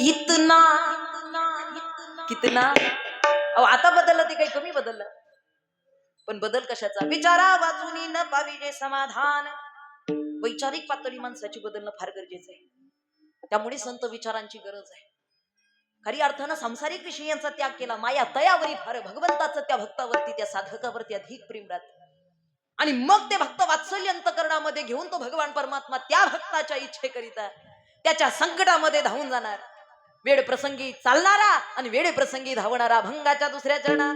इतना कितना? अहो आता बदललं ते काही कमी बदललं. पण बदल कशाचा? विचारा वाचून न पाविजे समाधान. वैचारिक पातळी माणसाची बदलणं फार गरजेचं आहे. त्यामुळे संत विचारांची गरज आहे. खरी अर्थानं सांसारिक विषयांचा त्याग केला माया तयावरी फार भगवंताचं त्या भक्तावरती त्या साधकावरती अधिक प्रेम राहतं. आणि मग ते भक्त वात्सल्य अंतकरणामध्ये घेऊन तो भगवान परमात्मा त्या भक्ताच्या इच्छेकरिता त्याच्या संकटामध्ये धावून जाणार. वेळ प्रसंगी चालणारा आणि वेळ प्रसंगी धावणारा भंगाच्या दुसऱ्या चरणात.